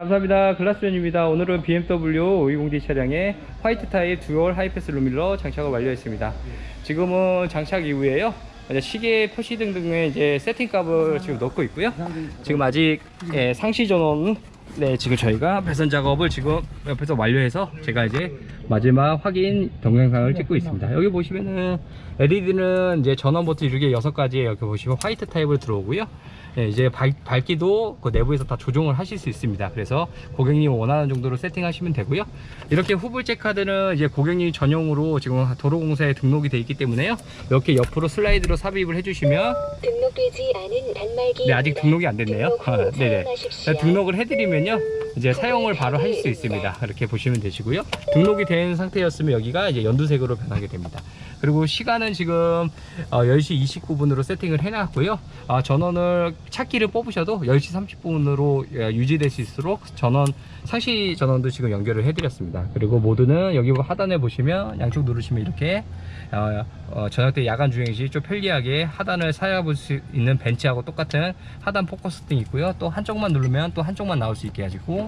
감사합니다. 글라스존입니다. 오늘은 BMW 520D 차량에 화이트 타입 듀얼 하이패스 루밀러 장착을 완료했습니다. 지금은 장착 이후에요. 시계 표시 등등의 이제 세팅 값을 지금 넣고 있고요. 지금 아직 예, 상시 전원 네 지금 저희가 배선 작업을 지금 옆에서 완료해서 제가 이제 마지막 확인 동영상을 찍고 있습니다. 여기 보시면은 LED는 이제 전원 버튼 이렇게 여섯 가지 여기 보시면 화이트 타입으로 들어오고요. 예, 이제 밝, 밝기도 그 내부에서 다 조정을 하실 수 있습니다. 그래서 고객님 원하는 정도로 세팅하시면 되고요. 이렇게 후불제 카드는 이제 고객님 전용으로 지금 도로공사에 등록이 돼 있기 때문에요. 이렇게 옆으로 슬라이드로 삽입을 해주시면 등록되지 않은 단말기. 네, 아직 등록이 안 됐네요. 등록 후 아, 네네. 사용하십시오. 등록을 해드리면요. 이제 사용을 바로 할 수 있습니다. 이렇게 보시면 되시고요. 등록이 된 상태였으면 여기가 이제 연두색으로 변하게 됩니다. 그리고 시간은 지금 어, 10시 29분으로 세팅을 해놨고요. 아, 전원을 찾기를 뽑으셔도 10시 30분으로 유지될 수 있도록 전원 상시 전원도 지금 연결을 해드렸습니다. 그리고 모드는 여기 하단에 보시면 양쪽 누르시면 이렇게 어, 어, 저녁 때 야간 주행 시 좀 편리하게 하단을 사용할 수 있는 벤치하고 똑같은 하단 포커스 등 있고요. 또 한쪽만 누르면 또 한쪽만 나올 수 있게 해주고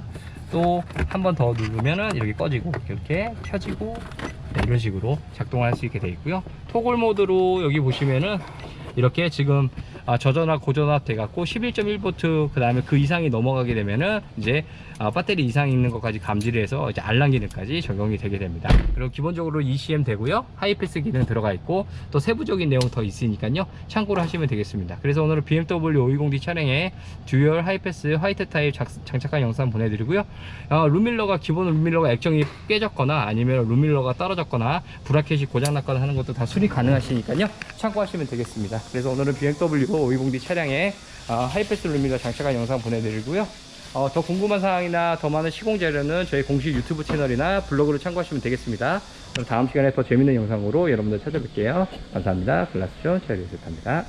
또 한 번 더 누르면은 이렇게 꺼지고 이렇게 켜지고 네, 이런 식으로 작동할 수 있게 되어 있고요. 토글 모드로 여기 보시면은 이렇게 지금 아, 저전압 고전압 돼갖고 11.1V 그 다음에 그 이상이 넘어가게 되면은 이제 아, 배터리 이상 있는 것까지 감지를 해서 이제 알람 기능까지 적용이 되게 됩니다. 그리고 기본적으로 ECM 되고요. 하이패스 기능 들어가 있고 또 세부적인 내용 더 있으니까요. 참고를 하시면 되겠습니다. 그래서 오늘은 BMW 520D 차량에 듀얼 하이패스 화이트 타입 작- 장착한 영상 보내드리고요. 어, 룸밀러가 기본 룸밀러가 액정이 깨졌거나 아니면 룸밀러가 떨어졌거나 브라켓이 고장났거나 하는 것도 다 수리 가능하시니까요. 참고하시면 되겠습니다. 그래서 오늘은 BMW 520D 차량에 어, 하이패스 룸밀러 장착한 영상 보내드리고요. 어, 더 궁금한 사항이나 더 많은 시공 자료는 저희 공식 유튜브 채널이나 블로그를 참고하시면 되겠습니다. 그럼 다음 시간에 더 재밌는 영상으로 여러분들 찾아뵐게요. 감사합니다. 글라스존 최리스입니다